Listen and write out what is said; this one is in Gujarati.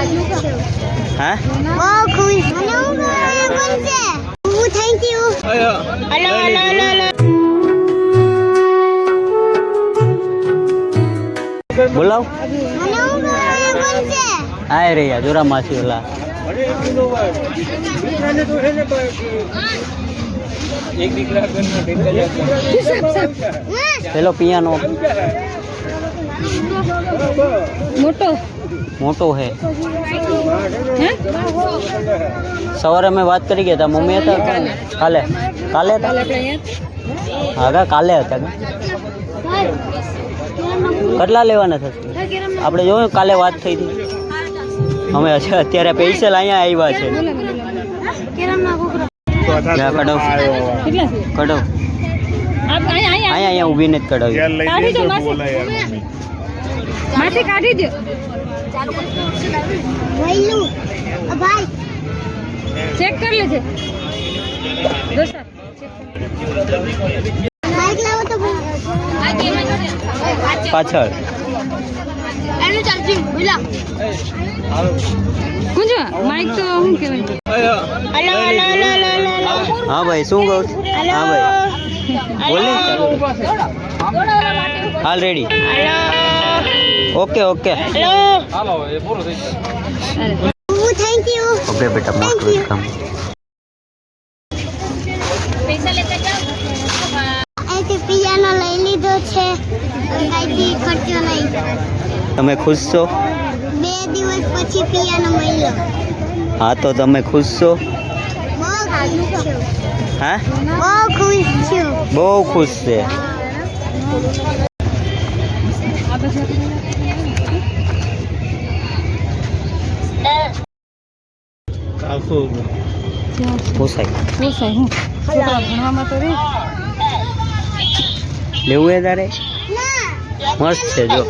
હા? બહુ ખુશ મને હું બનશે હું thank you hello hello hello hello બોલાવ. મને હું બનશે આ રહ્યા જોરા માસી ઓલા. પેલો પિયાનો. મોટો. મોટો હે. હે સવારે અમે વાત કરી ગયા હતા મમ્મી હતા? કાલે. કાલે હતા? હા કાલે હતા કેટલા લેવાના થશે? આપણે જોયું કાલે વાત થઈ હતી. અમે અત્યારે પૈસા અહીંયા આવ્યા છે. છે? આપ અહીંયા અહીંયા ઊભીને જ કઢાવી કાઢી દો માસી માસી કાઢી દો વૈલું ભાઈ ચેક કરી લેજે દોસ્તા બાઈક લાવો તો પાછળ એનું ચાર્જિંગ બોલા કુંજ માઈક તો શું કહેવાય hello hello hello hello hello હા ભાઈ શું કહું છું? હા ભાઈ બોલ ને ચાલુ હાલ ready okay okay hello thank you okay બેટા મોટું કામ અહીંથી પિયાનો લઈ લીધો છે કાંઈથી ખર્ચો નહીં. તમે ખુશ છો? બે દિવસ પછી પિયાનો મળ્યો. હા તો તમે ખુશ છો? બહુ ખુશ છું. હા? બહુ ખુશ છું. બહુ ખુશ છે. લેવું એ તારે? મસ્ત છે જો.